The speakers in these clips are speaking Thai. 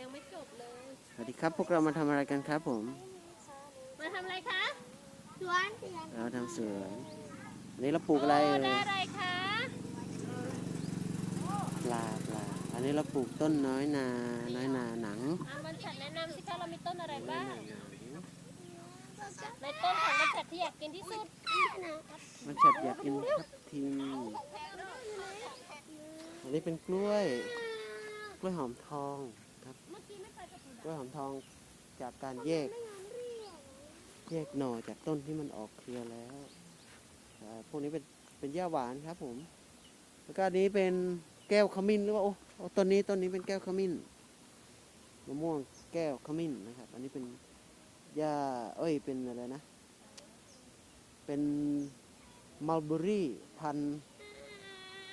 ยังไม่จบเลย สวัสดีครับ พวกเรามาทำอะไรกันครับผมมาทำอะไรคะสวนสวนเราทำสวนอันนี้เราปลูกอะไรโเอ่ได้ยอะไรคะปลาปลาอันนี้เราปลูกต้นน้อยนา น้อยนาหนังอะมันฉัดแนะนำสิคะเรามีต้นอะไรน้อยบ้างนาหนังในต้นของมันฉัดที่อยากกินที่สุดมันฉัดอยากกินทับทิมอันนี้เป็นกล้วย กล้วยหอมทองครับ กล้วยหอมทองจากการแยก แยกหน่อจากต้นที่มันออกเครือแล้วพวกนี้เป็นเป็นหญ้าหวานครับผม แล้วก็อันนี้เป็นแก้วขมิ้นหรือว่าโอ้ต้นนี้ต้นนี้เป็นแก้วขมิ้นมะม่วงแก้วขมิ้นนะครับ อันนี้เป็นหญ้าเอ้ยเป็นอะไรนะ เป็นมัลเบอรี่พัน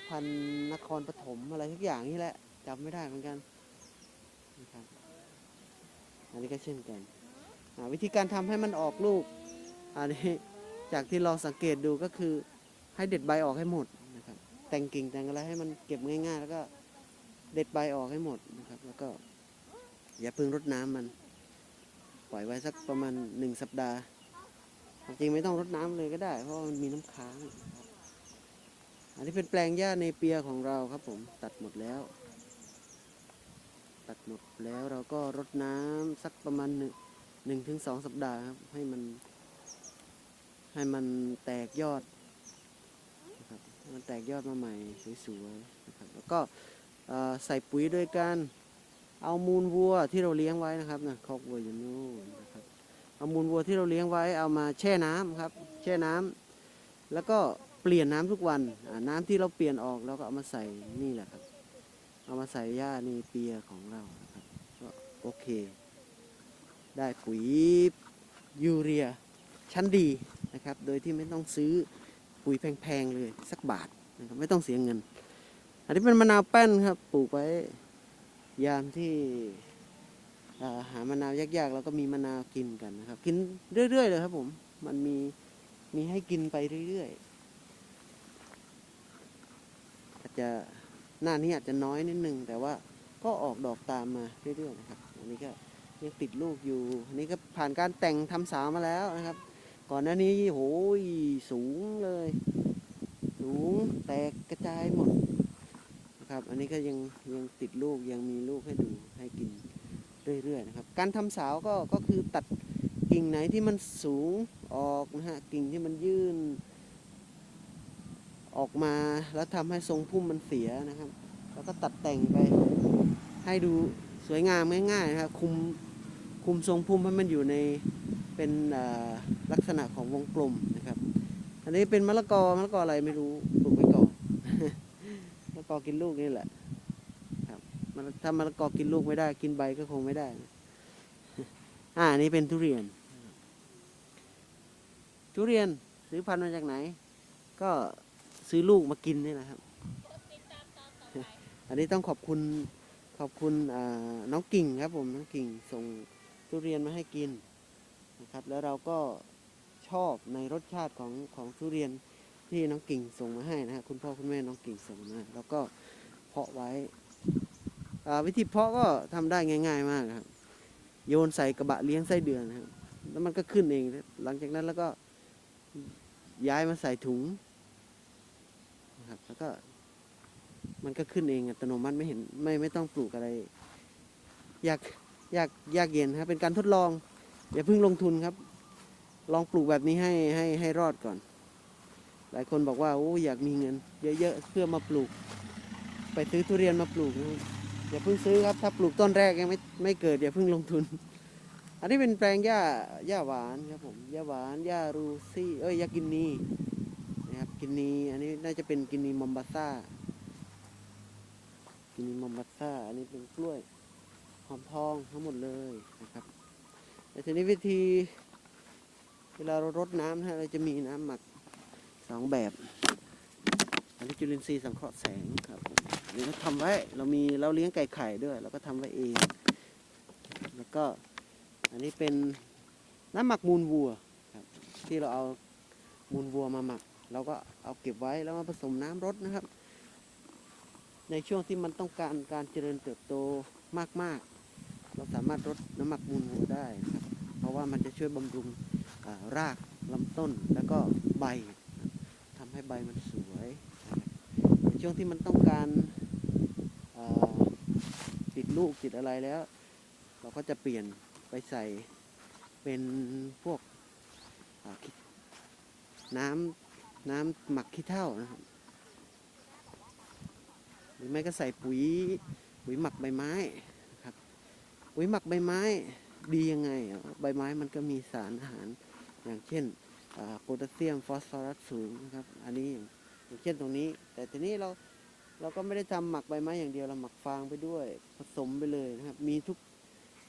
พันนครปฐมอะไรทุกอย่างนี่แหละจำไม่ได้เหมือนกัน อันนี้ก็เช่นกันวิธีการทำให้มันออกลูก อันนี้จากที่เราสังเกตดูก็คือให้เด็ดใบออกให้หมดนะครับแต่งกิ่งแต่งอะไรให้มันเก็บง่าย ๆ แล้วก็เด็ดใบออกให้หมดนะครับ แล้วก็อย่าพิ่งรดน้ำมัน ปล่อยไว้สักประมาณหนึ่งสัปดาห์จริงไม่ต้องรดน้ำเลยก็ได้ เพราะมันมีน้ำค้างอันนี้เป็นแปลงหญ้าในเปียของเราครับผมตัดหมดแล้ว ตัดหมดแล้วเราก็รดน้ำสักประมาณหนึ่งหนึ่งถึงสองสัปดาห์ครับให้มัน ให้มันแตกยอดนะครับมันแตกยอดมาใหม่สวยๆนะครับแล้วก็ใส่ปุ๋ยโดยการเอามูลวัวที่เราเลี้ยงไว้นะครับนะคอกวัวอยู่นู่นนะครับเอามูลวัวที่เราเลี้ยงไว้เอามาแช่น้ำครับ แช่น้ำแล้วก็เปลี่ยนน้ำทุกวันน้ำที่เราเปลี่ยนออกเราก็เอามาใส่นี่แหละครับ เอามาใส่หญ้าในเปียของเรานะครับก็โอเค ได้ปุ๋ยยูเรียชั้นดีนะครับ โดยที่ไม่ต้องซื้อปุ๋ยแพงๆเลยสักบาทนะครับไม่ต้องเสียเงิน อันนี้เป็นมะนาวแป้นครับปลูกไว้ยามที่อ่าหามะนาวยากๆเราก็มีมะนาวกินกันนะครับ กินเรื่อยๆเลยครับผม มันมีมีให้กินไปเรื่อยๆอาจจะ หน้านี้อาจจะน้อยนิดนึง แต่ว่าก็ออกดอกตามมาเรื่อยๆนะครับ อันนี้ก็ยังติดลูกอยู่ อันนี้ก็ผ่านการแต่งทำสาวมาแล้วนะครับ ก่อนหน้านี้โหยสูงเลย สูงแตกกระจายหมดนะครับ อันนี้ก็ยังยังติดลูกยังมีลูกให้ดูให้กินเรื่อยๆนะครับ การทำสาวก็ก็คือตัดกิ่งไหนที่มันสูงออกนะฮะ กิ่งที่มันยื่น ออกมาแล้วทำให้ทรงพุ่มมันเสียนะครับ แล้วก็ตัดแต่งไปให้ดูสวยงามง่ายๆนะครับคุมคุมทรงพุ่มให้มันอยู่ในเป็นลักษณะของวงกลมนะครับ อันนี้เป็นมะละกอมะละกออะไรไม่รู้ปลูกไว้ก่อนมะละกอกินลูกนี่แหละครับมันถ้ามะละกอกินลูกไม่ได้ กินใบก็คงไม่ได้ อ่านี้เป็นทุเรียน ทุเรียนซื้อพันธุ์มาจากไหน ก็ ซื้อลูกมากินนี่แหละครับ อันนี้ต้องขอบคุณขอบคุณอ่าน้องกิ่งครับผมน้องกิ่งส่งทุเรียนมาให้กินนะครับ แล้วเราก็ชอบในรสชาติของของทุเรียนที่น้องกิ่งส่งมาให้นะครับคุณพ่อคุณแม่น้องกิ่งส่งมาแล้วก็เพาะไว้อ่าวิธีเพาะก็ทำได้ง่าย ๆ มากครับ โยนใส่กระบะเลี้ยงไส้เดือนนะครับแล้วมันก็ขึ้นเอง หลังจากนั้นแล้วก็ย้ายมาใส่ถุง นะครับ แล้วก็มันก็ขึ้นเองอัตโนมัติไม่เห็นไม่ไม่ต้องปลูกอะไร อยากอยากยากเย็นครับเป็นการทดลอง อย่าเพิ่งลงทุนครับ ลองปลูกแบบนี้ให้ให้ให้รอดก่อน หลายคนบอกว่าโอ้อยากมีเงิน เยอะๆเพื่อมาปลูก ไปซื้อทุเรียนมาปลูกนะอย่าเพิ่งซื้อครับ ถ้าปลูกต้นแรกยังไม่ไม่เกิดอย่าเพิ่งลงทุน อันนี้เป็นแปลงหญ้าหญ้าหวานครับผมหญ้าหวานหญ้ารูซี่เอ้ยหญ้ากินนี กินนีอันนี้น่าจะเป็นกินนีมอมบาซ่า กินนีมอมบาซ่า อันนี้เป็นกล้วยหอมทองทั้งหมดเลยนะครับแต่ทีนี้วิธี เวลาเรารดน้ำนะเราจะมีน้ำหมักสองแบบ อันนี้จุลินทรีย์สังเคราะห์แสงครับอันนี้เราทำไว้เรามีเราเลี้ยงไก่ไข่ด้วยเราก็ทำไว้เอง แล้วก็อันนี้เป็นน้ำหมักมูลวัวครับที่เราเอามูลวัวมาหมัก เราก็เอาเก็บไว้แล้วมาผสมน้ำรดนะครับ ในช่วงที่มันต้องการการเจริญเติบโตมากๆ เราสามารถลดน้ำหมักมูลวัวได้นะครับ เพราะว่ามันจะช่วยบำรุงรากลำต้นแล้วก็ใบทำให้ใบมันสวยในช่วงที่มันต้องการาติดลูกติดอะไรแล้ว เราก็จะเปลี่ยนไปใส่เป็นพวกน้ำ น้ำหมักขี้เถ้านะครับ หรือไม่ก็ใส่ปุ๋ยปุ๋ยหมักใบไม้นะครับ ปุ๋ยหมักใบไม้ดียังไง ใบไม้มันก็มีสารอาหารอย่างเช่นโพแทสเซียมฟอสฟอรัสสูงนะครับ อันนี้อย่างอย่างเช่นตรงนี้ แต่ทีนี้เราเราก็ไม่ได้ทำหมักใบไม้อย่างเดียวเราหมักฟางไปด้วย ผสมไปเลยนะครับ มีทุก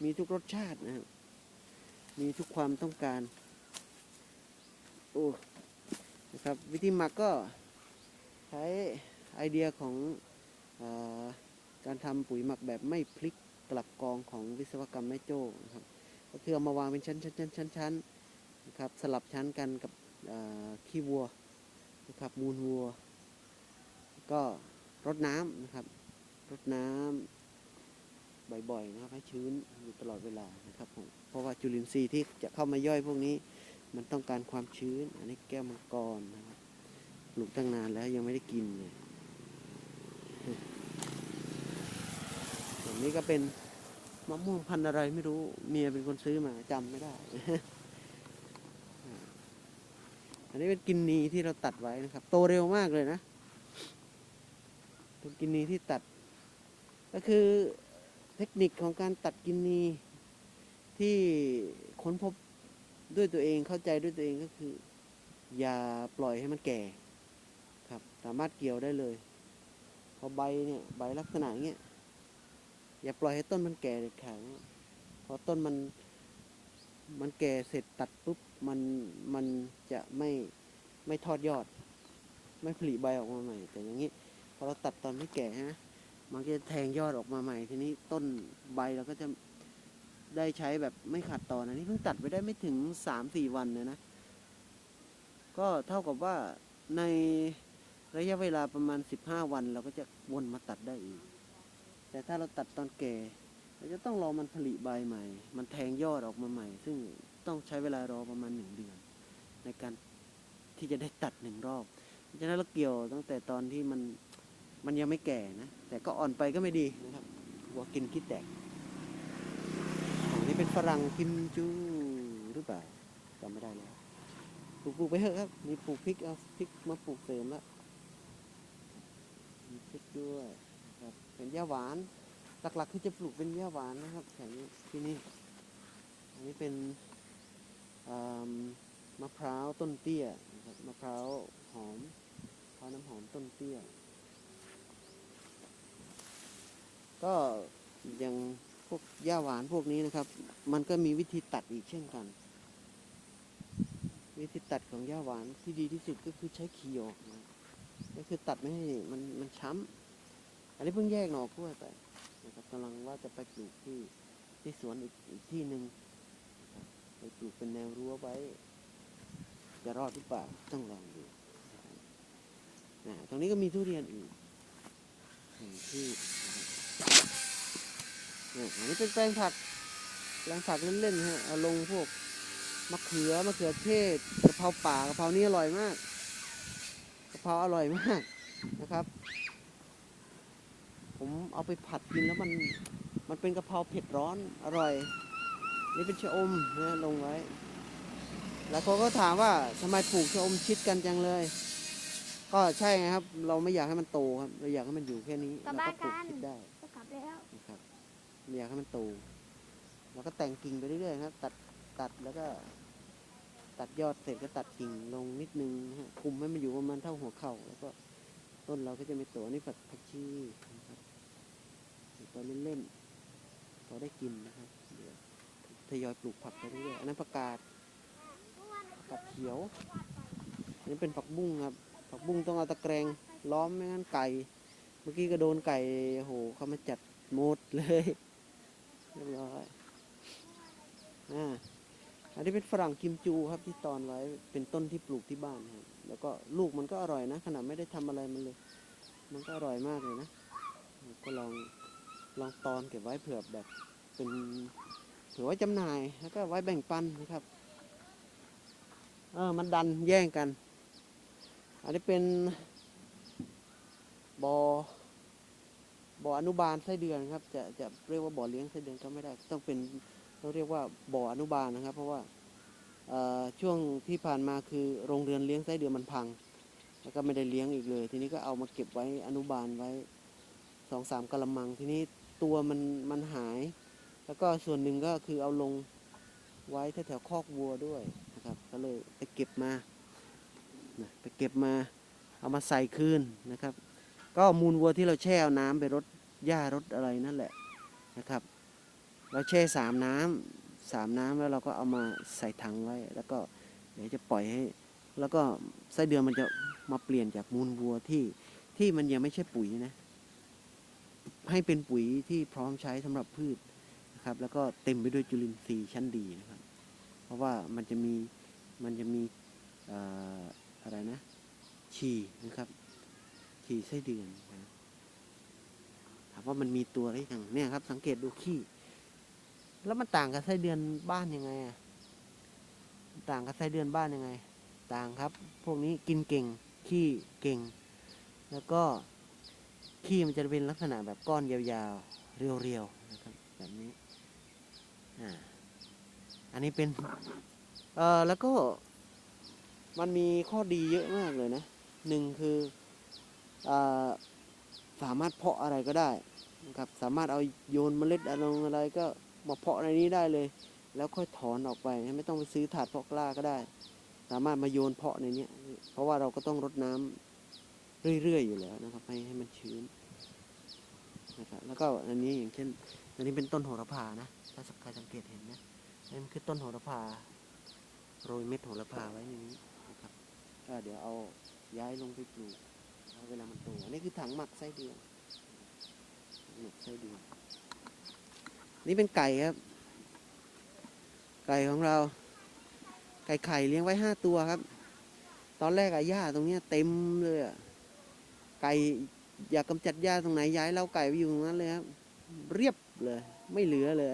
มีทุกรสชาตินะครับ มีทุกความต้องการ โอ้ นะครับวิธีหมักก็ใช้ไอเดียของอาการทำปุ๋ยหมักแบบไม่พลิกกลับกองของวิศวกรรมแม่โจ้นะครับก็คือเอามาวางเป็นชั้นชั้นชั้นชั้นชั้นนะครับสลับชั้นกันกับขี้วัวนะครับมูลวัว ก็รดน้ำนะครับรดน้ำบ่อยๆนะครับให้ชื้นอยู่ตลอดเวลานะครับผมเพราะว่าจุลินทรีย์ที่จะเข้ามาย่อยพวกนี้ มันต้องการความชื้น อันนี้แก้วมังกรนะครับปลูกตั้งนานแล้วยังไม่ได้กินเลยอันนี้ก็เป็นมะม่วงพันธุ์อะไรไม่รู้ เมียเป็นคนซื้อมาจำไม่ได้ อันนี้เป็นกินนีที่เราตัดไว้นะครับ โตเร็วมากเลยนะเป็นกินนีที่ตัด ก็คือเทคนิคของการตัดกินนีที่ค้นพบ ด้วยตัวเองเข้าใจด้วยตัวเองก็คือ อย่าปล่อยให้มันแก่ ครับ สามารถเกี่ยวได้เลยพอใบเนี่ยใบลักษณะอย่างเงี้ยอย่าปล่อยให้ต้นมันแก่เด็ดขาดพอต้นมันมันแก่เสร็จตัดปุ๊บมันมันจะไม่ไม่ทอดยอด ไม่ผลิใบออกมาใหม่ แต่อย่างนี้พอเราตัดตอนไม่แก่ฮะมันก็จะแทงยอดออกมาใหม่ ทีนี้ต้นใบเราก็จะ ได้ใช้แบบไม่ขาดตอนอันนี้เพิ่งตัดไปได้ไม่ถึงสามสี่วันเลยนะ ก็เท่ากับว่าในระยะเวลาประมาณสิบห้าวัน เราก็จะวนมาตัดได้อีก แต่ถ้าเราตัดตอนแก่เราจะต้องรอมันผลิใบใหม่ มันแทงยอดออกมาใหม่ ซึ่งต้องใช้เวลารอประมาณหนึ่งเดือน ในการที่จะได้ตัดหนึ่งรอบฉะนั้นเราเกี่ยวตั้งแต่ตอนที่มันมันยังไม่แก่นะ แต่ก็อ่อนไปก็ไม่ดีนะครับหัวกินคิดแตก เป็นฝรั่งกิมจูหรือเปล่าจำไม่ได้แล้วปลูกปลูกไปเถอะครับ มีปลูกพริกเอาพริกมาปลูกเสริมล้วมีพริกด้วยครับเป็นหญ้าหวาน หลักๆคือจะปลูกเป็นหญ้าหวานนะครับแถวนี้ที่นี่อันนี้เป็นมะพร้าวต้นเตี้ยนะครับมะพร้าวหอมมะพร้าวน้ำหอมต้นเตี้ย ก็ย่าง พวกหญ้าหวานพวกนี้นะครับ มันก็มีวิธีตัดอีกเช่นกัน วิธีตัดของหญ้าหวานที่ดีที่สุดก็คือใช้เขีออกนะก็คือตัดไม่ให้มันมันช้ำอันนี้เพิ่งแยกหน่อกล้วยไปนะครับกำลังว่าจะไปปลูกที่ที่สวนอีกอีกที่หนึ่งไปปลูกเป็นแนวรั้วไว้ จะรอดหรือเปล่าต้องลองดูนะตรงนี้ก็มีทุเรียนอีกหนึ่งที่ อันนี้เป็นแปลงผักแปลงผักเล่นๆฮะเอาลงพวกมะเขือมะเขือเทศกะเพราป่ากะเพรานี่อร่อยมากกะเพราอร่อยมากนะครับ ผมเอาไปผัดกินแล้วมันมันเป็นกะเพราเผ็ดร้อนอร่อย นี่เป็นชะอมนะลงไว้ แล้วเขาก็ถามว่าทำไมปลูกชะอมชิดกันจังเลย ก็ใช่ไงครับ เราไม่อยากให้มันโตครับ เราอยากให้มันอยู่แค่นี้เราก็ปลูกชิดได้ อยากให้มันโตเราก็แต่งกิ่งไปเรื่อยๆครับตัดตัดแล้วก็ ตัดยอดเสร็จก็ตัดกิ่งลงนิดนึงนะฮะคุมให้มันอยู่ประมาณเท่าหัวเข่าแล้วก็ต้นเราก็จะไม่โตอันนี่ผักผักชีนะครับตัวเล่นๆพอได้กินนะครับเดี๋ยวทยอยปลูกผักไปเรื่อยๆอันนั้นผักกาดผักเขียวอันนี้เป็นผักบุ้งครับผักบุ้งต้องเอาตะแกรงล้อมไม่งั้นไก่ เมื่อกี้ก็โดนไก่โอ้โหเขามาจัดหมดเลย เรียบร้อยอ่าอันนี้เป็นฝรั่งกิมจูครับที่ตอนไว้เป็นต้นที่ปลูกที่บ้านครับแล้วก็ลูกมันก็อร่อยนะขนาดไม่ได้ทำอะไรมันเลย มันก็อร่อยมากเลยนะก็ลองลองตอนเก็บไว้เผื่อแบบเป็นถือไว้จำหน่ายแล้วก็ไว้แบ่งปันนะครับเออมันดันแย่งกัน อันนี้เป็นบอ่อ บ่ออนุบาลไส้เดือนครับ จะจะเรียกว่าบ่อเลี้ยงไส้เดือนก็ไม่ได้ ต้องเป็นต้องเรียกว่าบ่ออนุบาลนะครับ เพราะว่าช่วงที่ผ่านมาคือโรงเรือนเลี้ยงไส้เดือนมันพัง แล้วก็ไม่ได้เลี้ยงอีกเลย ทีนี้ก็เอามาเก็บไว้อนุบาลไว้สองสามกะละมัง ทีนี้ตัวมันมันหาย แล้วก็ส่วนหนึ่งก็คือเอาลงไว้แถวๆคอกวัวด้วยนะครับ ก็เลยไปเก็บมาไปเก็บมาเอามาใส่คืนนะครับ ก็มูลวัวที่เราแช่เอาน้ำไปรดหญ้ารดอะไรนั่นแหละนะครับ เราแช่สามน้ำสามน้ำแล้วเราก็เอามาใส่ถังไว้ แล้วก็เดี๋ยวจะปล่อยให้ แล้วก็ไส้เดือนมันจะมาเปลี่ยนจากมูลวัวที่ที่มันยังไม่ใช่ปุ๋ยนะ ให้เป็นปุ๋ยที่พร้อมใช้สำหรับพืชนะครับ แล้วก็เต็มไปด้วยจุลินทรีย์ชั้นดีนะครับ เพราะว่ามันจะมีมันจะมีอออะไรนะฉี่นะครับ ฉี่ไส้เดือนนะถามว่ามันมีตัวอะไรอย่างเนี่ยครับ สังเกตดูขี้แล้วมันต่างกับไส้เดือนบ้านยังไงอะต่างกับไส้เดือนบ้านยังไง ต่างครับ พวกนี้กินเก่ง ขี้เก่ง แล้วก็ขี้มันจะเป็นลักษณะแบบก้อนยาวๆ เรียวๆนะครับแบบนี้อ่าอันนี้เป็นเอ่อแล้วก็มันมีข้อดีเยอะมากเลยนะหนึ่งคือ สามารถเพาะอะไรก็ได้นะครับสามารถเอาโยนเมล็ดอะไรอะไรก็มาเพาะในนี้ได้เลย แล้วค่อยถอนออกไปไม่ต้องไปซื้อถาดเพาะกล้าก็ได้ สามารถมาโยนเพาะในนี้เพราะว่าเราก็ต้องรดน้ำเรื่อยๆอยู่แล้วนะครับ ให้ให้มันชื้นนะครับแล้วก็อันนี้อย่างเช่น อันนี้เป็นต้นโหระพานะถ้าใครสังเกตเห็นนะนั่นคือต้นโหระพาโรยเม็ดโหระพาไว้ในนี้นะครับก็เดี๋ยวเอาย้ายลงไปปลูก เวลามันโตอันนี้คือถังหมักไส้เดือนหมักไส้เดือนนี่เป็นไก่ครับ ไก่ของเรา ไก่ไข่เลี้ยงไว้ห้าตัวครับ ตอนแรกอะหญ้าตรงเนี้ยเต็มเลยอะไก่อยากกำจัดหญ้าตรงไหนย้ายเล้าไก่ไปอยู่ตรงนั้นเลยครับ เรียบเลย ไม่เหลือเลย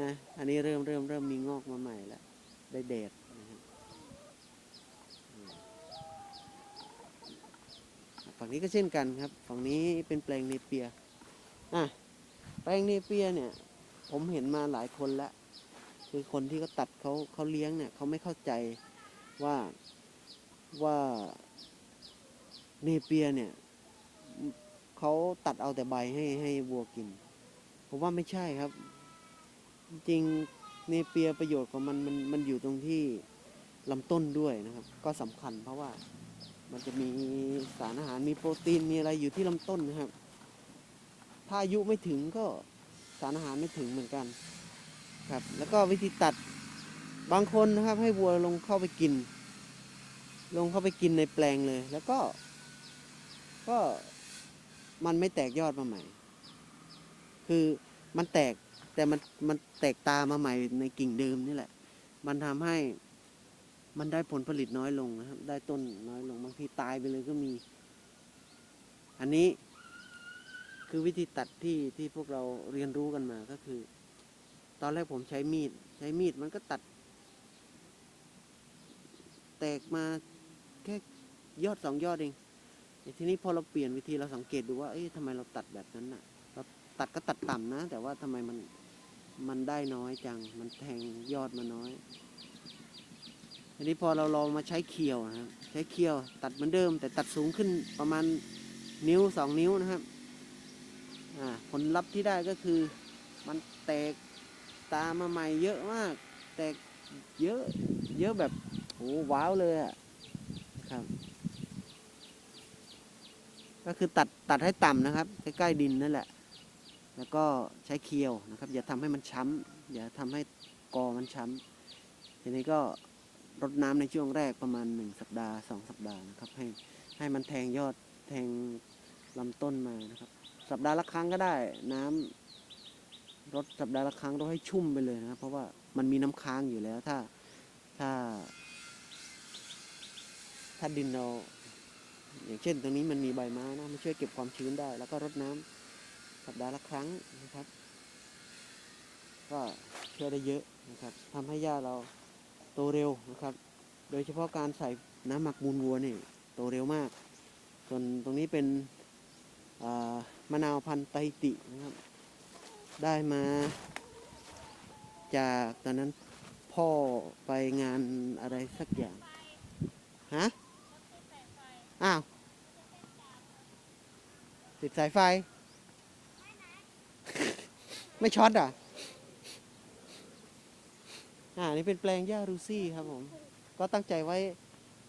นะอันนี้เริ่มเริ่มเริ่มมีงอกมาใหม่แล้วได้แดดนะครับ ฝั่งนี้ก็เช่นกันครับ ฝั่งนี้เป็นแปลงเนเปียอะแปลงเนเปียเนี่ย ผมเห็นมาหลายคนล้วคือคนที่เขาตัดเขาเขาเลี้ยงเนี่ยเขาไม่เข้าใจว่าว่าเนเปียเนี่ยเขาตัดเอาแต่ใบให้ให้วัวกินผมว่าไม่ใช่ครับ จริงเนเปียประโยชน์ของมันมันมันอยู่ตรงที่ลำต้นด้วยนะครับ ก็สำคัญเพราะว่า มันจะมีสารอาหารมีโปรตีนมีอะไรอยู่ที่ลำต้นนะครับ ถ้าอายุไม่ถึงก็สารอาหารไม่ถึงเหมือนกันครับ แล้วก็วิธีตัดบางคนนะครับ ให้วัวลงเข้าไปกิน ลงเข้าไปกินในแปลงเลย แล้วก็ ก็มันไม่แตกยอดมาใหม่ คือมันแตกแต่มันมันแตกตามาใหม่ในกิ่งเดิมนี่แหละ มันทำให้ มันได้ผลผลิตน้อยลงนะครับ ได้ต้นน้อยลงบางทีตายไปเลยก็มี อันนี้คือวิธีตัดที่ที่พวกเราเรียนรู้กันมาก็คือ ตอนแรกผมใช้มีด ใช้มีดมันก็ตัด แตกมาแค่ยอดสองยอดเองทีนี้พอเราเปลี่ยนวิธีเราสังเกตดูว่าเอ๊ะทำไมเราตัดแบบนั้นน่ะ เราตัดก็ตัดต่ำนะ แต่ว่าทำไมมันมันได้น้อยจัง มันแทงยอดมาน้อย ทีนี้พอเราลองมาใช้เคียวนะครับใช้เคียวตัดเหมือนเดิม แต่ตัดสูงขึ้นประมาณนิ้วสองนิ้วนะครับผลลัพธ์ที่ได้ก็คือมันแตกตามาใหม่เยอะมาก แตกเยอะเยอะแบบโหว้าวเลยอะครับ ก็คือตัดตัดให้ต่ำนะครับ ใกล้ๆดินนั่นแหละ แล้วก็ใช้เคียวนะครับ อย่าทำให้มันช้ำอย่าทำให้กอมันช้ำทีนี้ก็ รดน้ำในช่วงแรกประมาณหนึ่งสัปดาห์สองสัปดาห์นะครับ ให้ให้มันแทงยอดแทงลำต้นมานะครับ สัปดาห์ละครั้งก็ได้น้ำรดสัปดาห์ละครั้งต้องให้ชุ่มไปเลยนะครับ เพราะว่ามันมีน้ำค้างอยู่แล้วถ้าถ้า ถ้าดินเราอย่างเช่น ตรงนี้มันมีใบไม้นะมันช่วยเก็บความชื้นได้ แล้วก็รดน้ำสัปดาห์ละครั้งนะครับ ก็ช่วยได้เยอะนะครับทำให้หญ้าเรา โตเร็วนะครับ โดยเฉพาะการใส่น้ำหมักมูลวัวนี่โตเร็วมาก ส่วนตรงนี้เป็นมะนาวพันธุ์ไตตินะครับ ได้มาจากตอนนั้นพ่อไปงานอะไรสักอย่าง ฮะ อ้าว ติดสายไฟ ไม่ช็อตอะ อ่านี่เป็นแปลงหญ้ารูซี่ครับผม ก็ตั้งใจไว้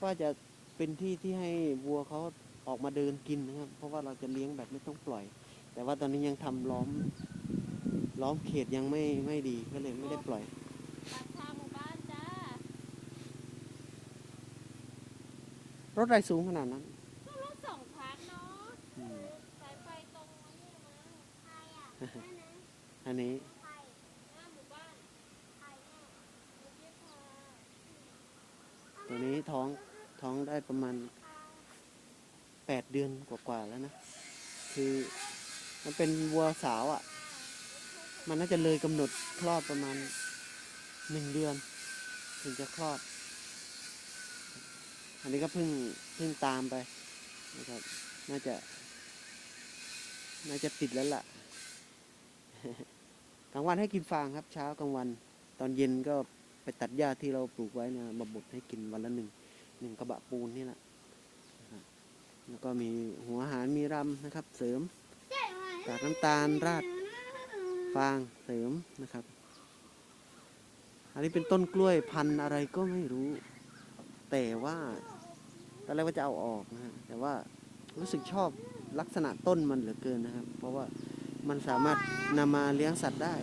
ว่าจะเป็นที่ที่ให้วัวเขาออกมาเดินกินนะครับ เพราะว่าเราจะเลี้ยงแบบไม่ต้องปล่อย แต่ว่าตอนนี้ยังทำล้อมล้อมเขตยังไม่ไม่ดีก็เลยไม่ได้ปล่อยปากทางหมู่บ้านจ้ารถไรสูงขนาดนั้นก็รถสองพันเนาะอืมสายไฟตรงนี้มั้งใครอะอันนี้ใครหน้าหมู่บ้าน ใครแม่ ลูกเจี๊ยบพา ตัวนี้ท้องท้องได้ประมาณแปดเดือนกว่าๆแล้วนะ คือมันเป็นวัวสาวอะ่ะ มันน่าจะเลยกำหนดคลอดประมาณหนึ่งเดือน ถึงจะคลอด อันนี้ก็เพิ่งเพิ่งตามไปนะครับ น่าจะ น่าจะติดแล้วล่ะกลางวันให้กินฟางครับ เช้ากลางวัน ตอนเย็นก็ ไปตัดหญ้าที่เราปลูกไว้นะมาบดให้กินวันละหนึ่งหนึ่งกระบะปูนนี่แหละแล้วก็มีหัวอาหารมีรำนะครับ เสริมใช่ไหมกากน้ำตาลราดฟางเสริมนะครับ อันนี้เป็นต้นกล้วยพันธุ์อะไรก็ไม่รู้ แต่ว่าตอนแรกว่าจะเอาออกนะฮะแต่ว่ารู้สึกชอบลักษณะต้นมันเหลือเกินนะครับ เพราะว่ามันสามารถนำมาเลี้ยงสัตว์ได้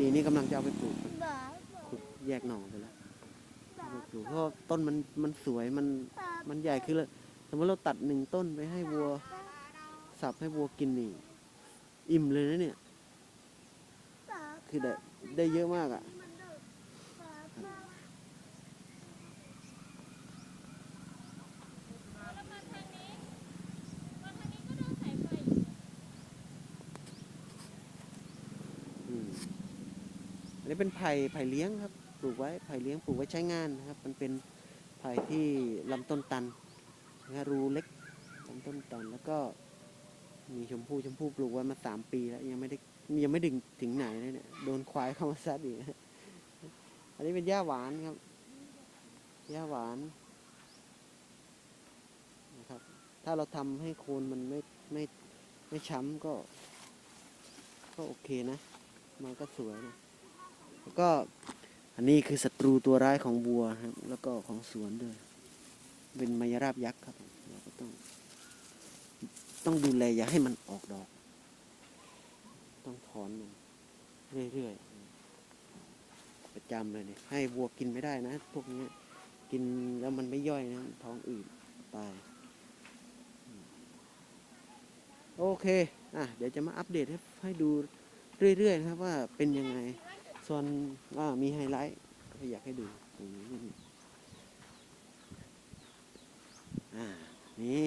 ดีนี่กำลังจะเอาไปปลูก แยกหน่อไปแล้วอาไปปลูกเพราะต้นมันมันสวยมันมันใหญ่คือสมมติเราตัดหนึ่งต้นไปให้วัวสับให้วัวกินนี่อิ่มเลยนะเนี่ย คือได้ได้เยอะมากอะมันเดินบ้าบ้าแล้วมาทางนี้มาทางนี้ก็โดนสายไฟอืมอันนี้เป็นไผ่ไผ่เลี้ยงครับ ปลูกไว้ไผ่เลี้ยงปลูกไว้ใช้งานนะครับ มันเป็นไผ่ที่ลำต้นตันนะรูเล็กลำต้นตันแล้วก็มีชมพู่ชมพู่ปลูกไว้มาสามปีแล้วยังไม่ได้ยังไม่ดึงถึงไหนเลยเนี่ยโดนควายเข้ามาซัดอีกอันนี้เป็นหญ้าหวานครับหญ้าหวานนะครับ ถ้าเราทำให้โคนมันไม่ไม่ไม่ช้ำก็ ก็โอเคนะ มันก็สวยนะแล้วก็ อันนี้คือศัตรูตัวร้ายของบัวครับ แล้วก็ของสวนด้วย เป็นมายราบยักษ์ครับเราก็ต้อง ต้องดูแลอย่าให้มันออกดอก ต้องถอนมันเรื่อยๆประจำเลยเนี่ยให้วัวกินไม่ได้นะ พวกนี้กินแล้วมันไม่ย่อยนะท้องอืดตายโอเค อะ เดี๋ยวจะมาอัปเดตให้ให้ดูเรื่อยๆนะครับว่าเป็นยังไง ส่วนอ่ามีไฮไลท์อยากให้ดูตรงนี้นิดนึงอ่านี่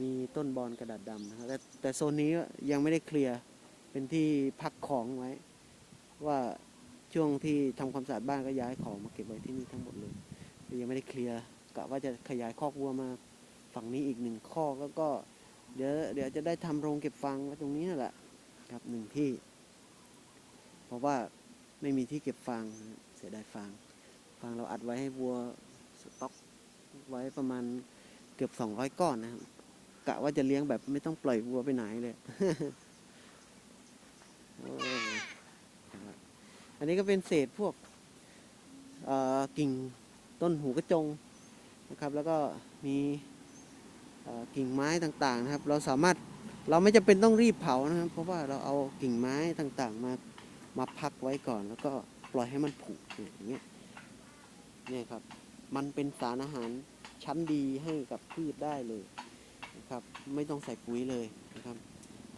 มีต้นบอนกระดาษดำนะครับแต่แต่โซนนี้ยังไม่ได้เคลียร์เป็นที่พักของไว้ ว่าช่วงที่ทำความสะอาดบ้านก็ย้ายของมาเก็บไว้ที่นี่ทั้งหมดเลยยังไม่ได้เคลียร์กะว่าจะขยายคอกวัวมาฝั่งนี้อีกหนึ่งคอกแล้วก็เดี๋ยวเดี๋ยวจะได้ทำโรงเก็บฟางไว้ตรงนี้นั่นแหละครับหนึ่งที่ ราะว่าไม่มีที่เก็บฟางเสียดายฟาง ฟางเราอัดไว้ให้วัวสต็อกไว้ประมาณเกือบสองร้อยก้อนนะครับกะว่าจะเลี้ยงแบบไม่ต้องปล่อยวัวไปไหนเลยอันนี้ก็เป็นเศษพวกกิ่งต้นหูกระจงนะครับ แล้วก็มีกิ่งไม้ต่างๆนะครับ เราสามารถเราไม่จำเป็นต้องรีบเผานะครับ เพราะว่าเราเอากิ่งไม้ต่างๆ มา มาพักไว้ก่อน แล้วก็ปล่อยให้มันผุเนี่ยอย่างเงี้ยเนี่ยครับ มันเป็นสารอาหารชั้นดีให้กับพืชได้เลยนะครับ ไม่ต้องใส่ปุ๋ยเลยนะครับ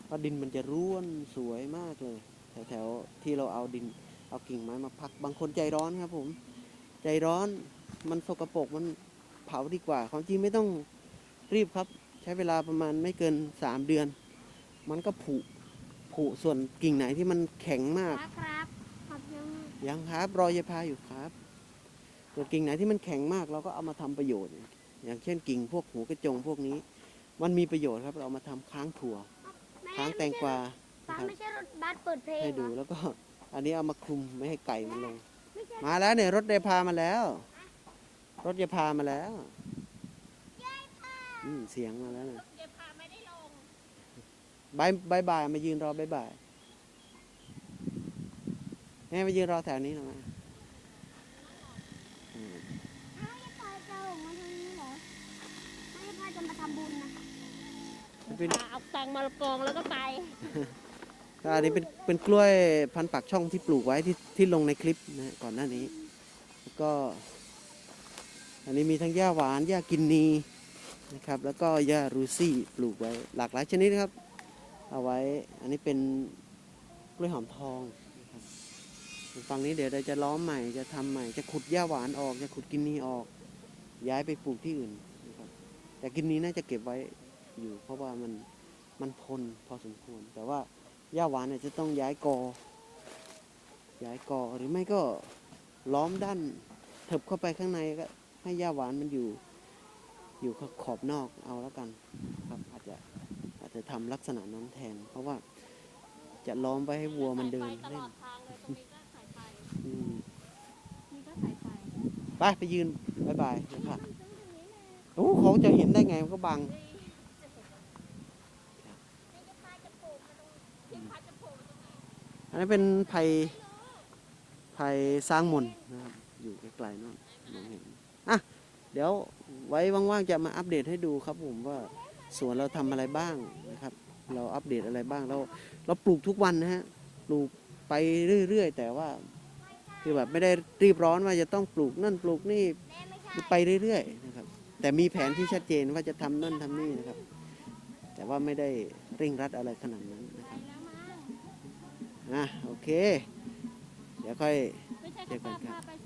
เพราะดินมันจะร่วนสวยมากเลย แถวๆที่เราเอาดินเอากิ่งไม้มาพัก บางคนใจร้อนครับ ผม ใจร้อนมันสกปรกมันเผาดีกว่าความจริงไม่ต้องรีบครับ ใช้เวลาประมาณไม่เกินสามเดือน มันก็ผุ ผุส่วนกิ่งไหนที่มันแข็งมาก ครับยังครับรอยายพาอยู่ครับ ส่วนกิ่งไหนที่มันแข็งมากเราก็เอามาทำประโยชน์ อย่างเช่นกิ่งพวกหูกระจงพวกนี้ มันมีประโยชน์ครับเราเอามาทำค้างถั่ว ค้างแตงกวาป้านะครับไม่ใช่รถบัสเปิดเพลงให้เหรดูอแล้วก็อันนี้เอามาคลุมไม่ให้ไก่มันลงไม่ใช่มาแล้วเนี่ยรถยายพามาแล้ว รถยายพามาแล้วอืมเสียงมาแล้วนะ เดี๋ยวพาไม่ได้ลง บายบายบายมายืนรอบายบายแม่มายืนรอแถวนี้หน่อยอืมอ้าวจะพาเจ้าออกมาทางนี้เหรอไม่พาจะมาทำบุญนะมันเป็นพาเอาตังค์มากองแล้วก็ไปก็อันนี้เป็นเป็นกล้วยพันธุ์ปักช่องที่ปลูกไว้ที่ที่ลงในคลิปนะก่อนหน้านี้ แล้วก็ อันนี้มีทั้งหญ้าหวานหญ้ากินนีนะครับ แล้วก็หญ้ารูซี่ปลูกไว้หลากหลายชนิดนะครับ เอาไว้ อันนี้เป็นกล้วยหอมทองนะครับฝั่งนี้เดี๋ยวเราจะล้อมใหม่จะทำใหม่ จะขุดหญ้าหวานออก จะขุดกินนีออก ย้ายไปปลูกที่อื่นนะครับแต่กินนีน่าจะเก็บไว้อยู่ เพราะว่ามันมันทนพอสมควร แต่ว่าหญ้าหวานเนี่ยจะต้องย้ายกอ ย้ายกอหรือไม่ก็ล้อมด้านเถิบเข้าไปข้างในก็ให้หญ้าหวานมันอยู่ อยู่ขอบนอกเอาแล้วกันครับ จจะอาจจะทำลักษณะนั้นแทน เพราะว่าจะล้อมไว้ให้วัวมันเดินเล่นไปไปยืนบายบายเลยค่ะโอ้เขาจะเห็นได้ไงมันก็บังอันนี้เป็นไผ่ไผ่สร้างมนต์นะครับอยู่ไกลๆนู่นมองเห็นอะเดี๋ยวไว้ว่างๆจะมาอัปเดตให้ดูครับผมว่า สวนเราทำอะไรบ้างนะครับ เราอัปเดตอะไรบ้างเราเราปลูกทุกวันนะฮะปลูกไปเรื่อยๆ แต่ว่าคือแบบไม่ได้รีบร้อนว่าจะต้องปลูกนั่นปลูกนี่ไปเรื่อยๆนะครับ แต่มีแผนที่ชัดเจนว่าจะทำนั่นทำนี่นะครับ แต่ว่าไม่ได้เร่งรัดอะไรขนาดนั้นนะครับอะโอเค เดี๋ยวค่อยเดี๋ยก่ก็อนครับ